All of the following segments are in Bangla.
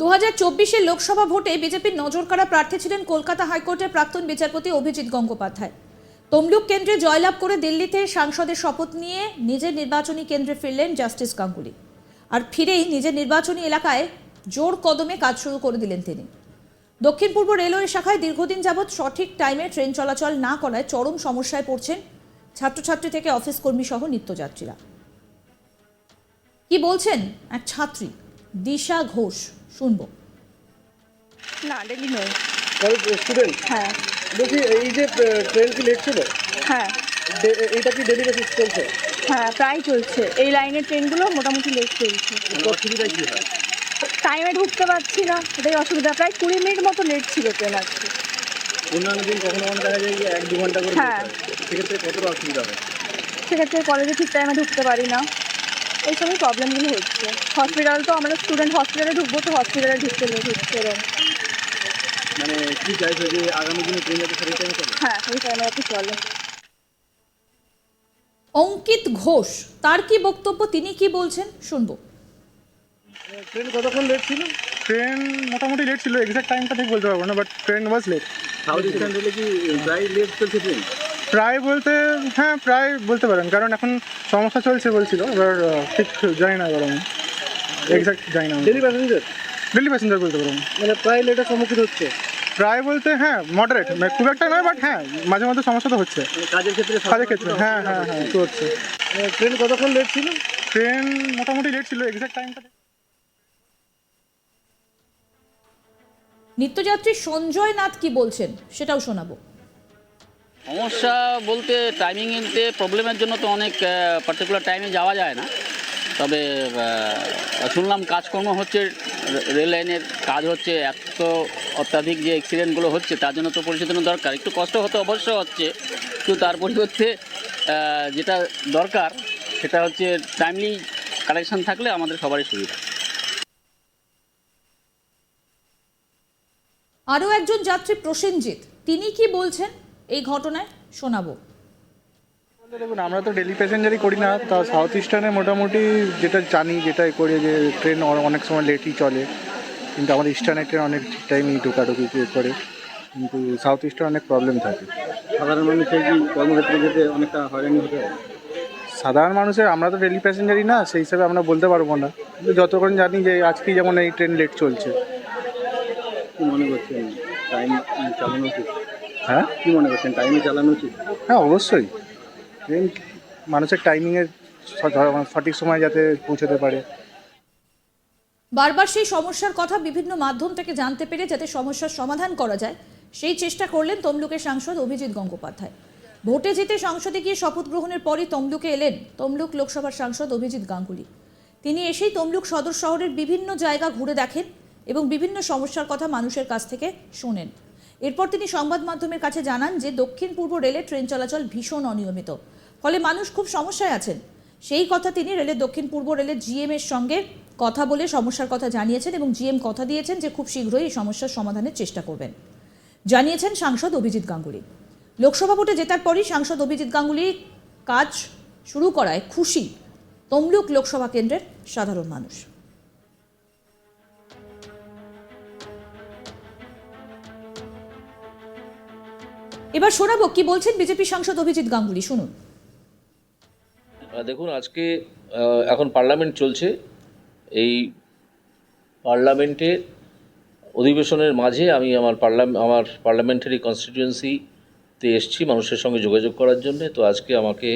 দু হাজার লোকসভা ভোটে বিজেপির নজর কাড়া প্রার্থী ছিলেন কলকাতা হাইকোর্টের প্রাক্তন বিচারপতি অভিজিৎ গঙ্গোপাধ্যায়। তমলুক কেন্দ্রে জয়লাভ করে দিল্লিতে সাংসদের শপথ নিয়ে নিজের নির্বাচনী কেন্দ্রে ফিরলেন জাস্টিস গাঙ্গুলি। আর ফিরেই নিজের নির্বাচনী এলাকায় জোর কদমে কাজ শুরু করে দিলেন তিনি। দক্ষিণ পূর্ব রেলওয়ে শাখায় দীর্ঘদিন যাবৎ সঠিক টাইমে ট্রেন চলাচল না করায় চরম সমস্যায় পড়ছেন ছাত্রছাত্রী থেকে অফিস কর্মী সহ নিত্যযাত্রীরা। কি বলছেন? এক ছাত্রী, দিশা ঘোষ। শুনব। না ডেলি নয়। স্টুডেন্ট হ্যাঁ। বলছি এই যে ট্রেন কি লেট ছিল? হ্যাঁ। এটা কি ডেলি বেসিস চলছে? হ্যাঁ প্রায় চলছে। এই লাইনের ট্রেনগুলো মোটামুটি লেট চলছে। অসুবিধা কি হয়? টাইমে ঢুকতে পারছি না এটাই অসুবিধা। প্রায় কুড়ি মিনিট মতো লেট ছিল ট্রেন আজকে। অন্যান্য দিন কখনো কখনো দেখা যায় যে এক দু ঘণ্টা করে হ্যাঁ। সেক্ষেত্রে কতটা অসুবিধা হয়? সেক্ষেত্রে কলেজে ঠিক টাইমে ঢুকতে পারি না। এই সবই প্রবলেমগুলো হচ্ছে। হসপিটাল তো আমরা স্টুডেন্ট হসপিটালে ঢুকবো তো হসপিটালে ঢুকতে এরকম। মানে কি চাইছো যে আগামী দিনে ট্রেন যাতে টাইমে চলে হ্যাঁ সেই টাইমে একটু চলে অঙ্কিত ঘোষ তার কি বক্তব্য? তিনি কি বলছেন? শুনব। ট্রেন কতক্ষণ লেট ছিল? ট্রেন মোটামুটি লেট ছিল এক্সাক্ট টাইমটা ঠিক বলতে পারব না but train was late South Eastern রেলে কি প্রায় লেট চলছে ট্রেন প্রায় বলতে হ্যাঁ প্রায় বলতে পারেন। কারণ এখন সমস্যা চলছে বলছিল এবার ঠিক জানি না এবার আমি এক্সাক্ট জানি না। ডেলি প্যাসেঞ্জার ডেলি প্যাসেঞ্জার বলতে পারব মানে প্রায় লেটের সম্মুখীন হচ্ছে? প্রায় বলতে হ্যাঁ মডারেট খুব একটা নয় বাট হ্যাঁ মাঝে মাঝে সমস্যা তো হচ্ছে। মানে কাজের ক্ষেত্রে কাজের ক্ষেত্রে হ্যাঁ হ্যাঁ হ্যাঁ একটু হচ্ছে। ট্রেন কতক্ষণ লেট ছিল? ট্রেন মোটামুটি লেট ছিল এক্সাক্ট টাইমটা নিত্যযাত্রী সঞ্জয় নাথ কি বলছেন? সেটাও শোনাবো। সমস্যা বলতে টাইমিংতে প্রবলেমের জন্য তো অনেক পার্টিকুলার টাইমে যাওয়া যায় না। তবে শুনলাম কাজকর্ম হচ্ছে, রেল লাইনের কাজ হচ্ছে, এত অত্যাধিক যে অ্যাক্সিডেন্টগুলো হচ্ছে, তার জন্য তো পরিচালনা দরকার। একটু কষ্ট হতে অবশ্য হচ্ছে, কিন্তু তার পরিবর্তে যেটা দরকার, সেটা হচ্ছে টাইমলি কালেকশন থাকলে আমাদের সবারই সুবিধা। আরও একজন যাত্রী প্রসেনজিৎ, তিনি কি বলছেন? এই ঘটনায় শোনাবো। দেখুন আমরা তো ডেলি প্যাসেঞ্জারই করি না তা সাউথ ইস্টার্নে মোটামুটি যেটা জানি যেটা করি যে ট্রেন অনেক সময় লেটই চলে কিন্তু আমাদের ইস্টার্নের ট্রেন অনেক টাইমই ঢোকাঢুকি করে কিন্তু সাউথ ইস্টার্ন অনেক প্রবলেম থাকে। সাধারণ মানুষের কি কর্মক্ষেত্রে যেতে অনেকটা হয়রানি হতে হয় সাধারণ মানুষের আমরা তো ডেলি প্যাসেঞ্জারই না সেই হিসাবে আমরা বলতে পারব না। কিন্তু যতক্ষণ জানি যে আজকেই যেমন এই ট্রেন লেট চলছে। কি মনে করছেন? টাইম চালানো উচিত। হ্যাঁ? কি মনে করছেন? টাইমে চালানো উচিত? হ্যাঁ অবশ্যই। ট্রেন মানুষের টাইমিংয়ে সঠিক সময় যাতে পৌঁছতে পারে। বারবার সেই সমস্যার কথা বিভিন্ন মাধ্যম থেকে জানতে পেরে যাতে সমস্যার সমাধান করা যায় সেই চেষ্টা করলেন তমলুকের সাংসদ অভিজিৎ গঙ্গোপাধ্যায়। ভোটে জিতে সংসদে গিয়ে শপথ গ্রহণের পরই তমলুকে এলেন তমলুক লোকসভার সাংসদ অভিজিৎ গাঙ্গুলি। তিনি এসেই তমলুক সদর শহরের বিভিন্ন জায়গা ঘুরে দেখেন এবং বিভিন্ন সমস্যার কথা মানুষের কাছ থেকে শোনেন। এরপর তিনি সংবাদ মাধ্যমের কাছে জানান যে দক্ষিণ পূর্ব রেলে ট্রেন চলাচল ভীষণ অনিয়মিত। ফলে মানুষ খুব সমস্যায় আছেন। সেই কথা তিনি রেলের দক্ষিণ পূর্ব রেলের জিএম এর সঙ্গে কথা বলে সমস্যার কথা জানিয়েছেন এবং জিএম কথা দিয়েছেন যে খুব শীঘ্রই এই সমস্যার সমাধানের চেষ্টা করবেন। জানিয়েছেন সাংসদ অভিজিৎ গাঙ্গুলি। লোকসভা ভোটে জেতার পরই সাংসদ অভিজিৎ গাঙ্গুলি কাজ শুরু করায় খুশি। তমলুক লোকসভা কেন্দ্রের সাধারণ মানুষ। এবার শোনাবো কি বলছেন বিজেপি সাংসদ অভিজিৎ গাঙ্গুলি, শুনুন। দেখুন, আজকে এখন পার্লামেন্ট চলছে। এই পার্লামেন্টের অধিবেশনের মাঝে আমি আমার পার্লাম, আমার পার্লামেন্টারি কনস্টিটিউয়েন্সিতে এসেছি মানুষের সঙ্গে যোগাযোগ করার জন্য। তো আজকে আমাকে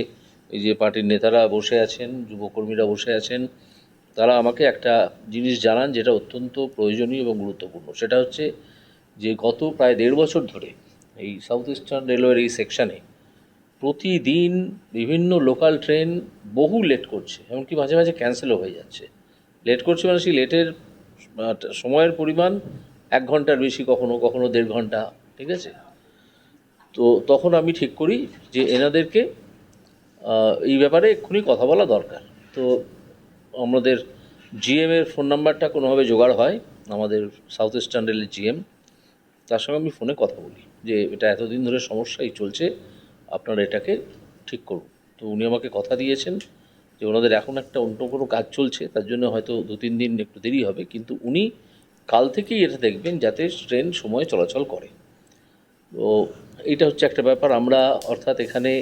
এই যে পার্টির নেতারা বসে আছেন, যুবকর্মীরা বসে আছেন, তারা আমাকে একটা জিনিস জানান যেটা অত্যন্ত প্রয়োজনীয় এবং গুরুত্বপূর্ণ। সেটা হচ্ছে যে গত প্রায় দেড় বছর ধরে এই সাউথ ইস্টার্ন রেলওয়ের এই সেকশানে প্রতিদিন বিভিন্ন লোকাল ট্রেন বহু লেট করছে, এমনকি মাঝে মাঝে ক্যান্সেলও হয়ে যাচ্ছে। লেট করছে মানে সেই লেটের সময়ের পরিমাণ এক ঘণ্টার বেশি কখনো কখনো দেড় ঘণ্টা, ঠিক আছে? তো তখন আমি ঠিক করি যে এনাদেরকে এই ব্যাপারে এক্ষুনি কথা বলা দরকার। তো আমাদের জিএমের ফোন নাম্বারটা কোনোভাবে জোগাড় হয়, আমাদের সাউথ ইস্টার্ন রেলের জিএম তার সঙ্গে আমি ফোনে কথা বলি যে এটা এতদিন ধরে সমস্যাই চলছে, আপনারা এটাকে ঠিক করুন। তো উনি আমাকে কথা দিয়েছেন যে ওনাদের এখন একটা অন্য কোনো কাজ চলছে, তার জন্য হয়তো দু তিন দিন একটু দেরি হবে, কিন্তু উনি কাল থেকেই এটা দেখবেন যাতে ট্রেন সময়ে চলাচল করে। তো এইটা হচ্ছে একটা ব্যাপার, আমরা অর্থাৎ এখানে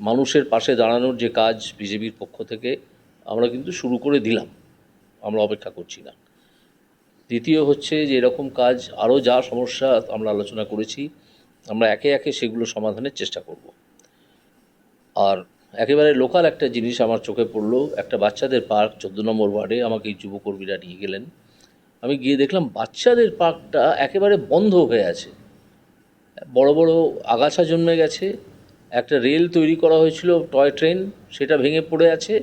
মানুষের পাশে দাঁড়ানোর যে কাজ বিজেপির পক্ষ থেকে আমরা কিন্তু শুরু করে দিলাম, আমরা অপেক্ষা করছি না। দ্বিতীয় হচ্ছে যে এরকম কাজ আরও যা সমস্যা আমরা আলোচনা করেছি, আমরা একে একে সেগুলো সমাধানের চেষ্টা করব। আর একেবারে লোকাল একটা জিনিস আমার চোখে পড়ল, একটা বাচ্চাদের পার্ক, চোদ্দ নম্বর ওয়ার্ডে আমাকে এই যুবকর্মীরা নিয়ে গেলেন। আমি গিয়ে দেখলাম বাচ্চাদের পার্কটা একেবারে বন্ধ হয়ে আছে। বড় বড় আগাছা জন্মে গেছে, একটা রেল তৈরি করা হয়েছিল, টয় ট্রেন, সেটা ভেঙে পড়ে আছে,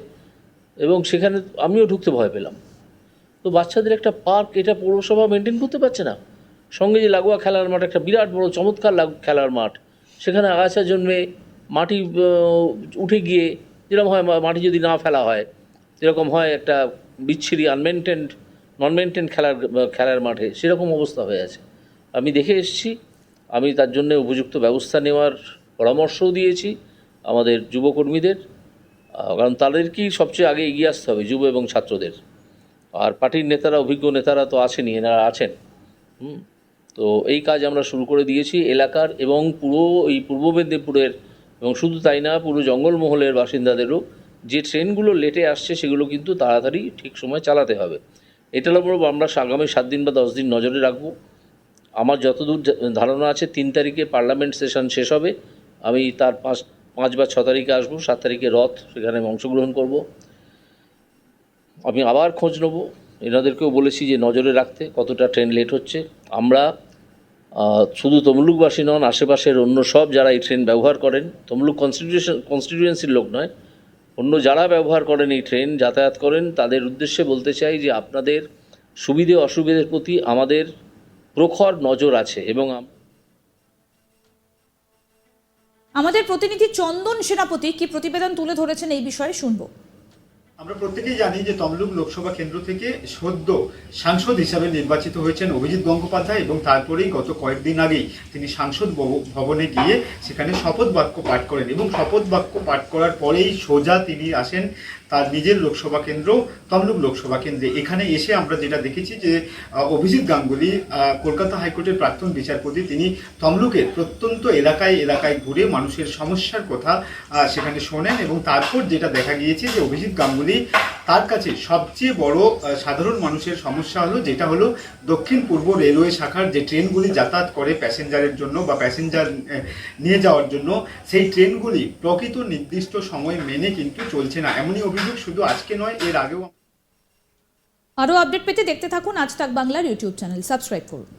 এবং সেখানে আমিও ঢুকতে ভয় পেলাম। তো বাচ্চাদের একটা পার্ক, এটা পৌরসভা মেনটেন করতে পারছে না। সঙ্গে যে লাগোয়া খেলার মাঠ, একটা বিরাট বড় চমৎকার খেলার মাঠ। সেখানে আগাছা জন্মে মাটি উঠে গিয়ে যেরকম হয় মাটি যদি না ফেলা হয়, যেরকম হয় একটা বিচ্ছিরি আনমেনটেন্ড নন মেনটেন খেলার খেলার মাঠে, সেরকম অবস্থা হয়ে আছে। আমি দেখে এসেছি, আমি তার জন্য উপযুক্ত ব্যবস্থা নেওয়ার পরামর্শও দিয়েছি আমাদের যুবকর্মীদের। কারণ তাদেরকেই সবচেয়ে আগে এগিয়ে আসতে হবে, যুব এবং ছাত্রদের। আর পার্টির নেতারা, অভিজ্ঞ নেতারা তো আছেনই এনারা আছেন। হুম? তো এই কাজ আমরা শুরু করে দিয়েছি এলাকার এবং পুরো, এই পূর্ব মেদিনীপুরের এবং শুধু তাই না, পুরো জঙ্গলমহলের বাসিন্দাদেরও যে ট্রেনগুলো লেটে আসছে সেগুলো কিন্তু তাড়াতাড়ি ঠিক সময় চালাতে হবে। এটার উপর আমরা আগামী সাত দিন বা দশ দিন নজরে রাখব। আমার যতদূর ধারণা আছে, তিন তারিখে পার্লামেন্ট সেশন শেষ হবে। আমি তার পাঁচ পাঁচ বা ছ তারিখে আসব, সাত তারিখে রথ, সেখানে অংশগ্রহণ করব। আমি আবার খোঁজ নেব। এনাদেরকেও বলেছি যে নজরে রাখতে কতটা ট্রেন লেট হচ্ছে। আমরা শুধু তমলুকবাসী নন, আশেপাশের অন্য সব যারা এই ট্রেন ব্যবহার করেন, তমলুক কনস্টিটিউশন কনস্টিটিউয়েন্সির লোক নয়, অন্য যারা ব্যবহার করেন এই ট্রেন যাতায়াত করেন, তাদের উদ্দেশ্যে বলতে চাই যে আপনাদের সুবিধে অসুবিধের প্রতি আমাদের প্রখর নজর আছে এবং আমাদের প্রতিনিধি চন্দন সেনাপতি কি প্রতিবেদন তুলে ধরেছেন এই বিষয়ে শুনব। আমরা প্রত্যেকেই জানি যে তমলুক লোকসভা কেন্দ্র থেকে সদ্য সাংসদ হিসাবে নির্বাচিত হয়েছেন অভিজিৎ গঙ্গোপাধ্যায় এবং তারপরেই গত কয়েকদিন আগেই তিনি সাংসদ ভবনে গিয়ে সেখানে শপথ বাক্য পাঠ করেন এবং শপথ বাক্য পাঠ করার পরেই সোজা তিনি আসেন তার নিজের লোকসভা কেন্দ্র তমলুক লোকসভা কেন্দ্রে। এখানে এসে আমরা যেটা দেখেছি যে অভিজিৎ গাঙ্গুলি কলকাতা হাইকোর্টের প্রাক্তন বিচারপতি, তিনি তমলুকের প্রত্যন্ত এলাকায় এলাকায় ঘুরে মানুষের সমস্যার কথা সেখানে শোনেন এবং তারপর যেটা দেখা গিয়েছে যে, অভিজিৎ গাঙ্গুলি তার কাছে সবচেয়ে বড় সাধারণ মানুষের সমস্যা হলো, যেটা হলো দক্ষিণ পূর্ব রেলওয়ে শাখার যে ট্রেনগুলি যাতায়াত করে প্যাসেঞ্জারের জন্য বা প্যাসেঞ্জার নিয়ে যাওয়ার জন্য, সেই ট্রেনগুলি প্রকৃত নির্দিষ্ট সময় মেনে কিন্তু চলছে না। এমনই অভিযোগ শুধু আজকে নয়, এর আগেও আরও আপডেট পেতে দেখতে থাকুন আজ তাক বাংলার ইউটিউব চ্যানেল। সাবস্ক্রাইব করুন।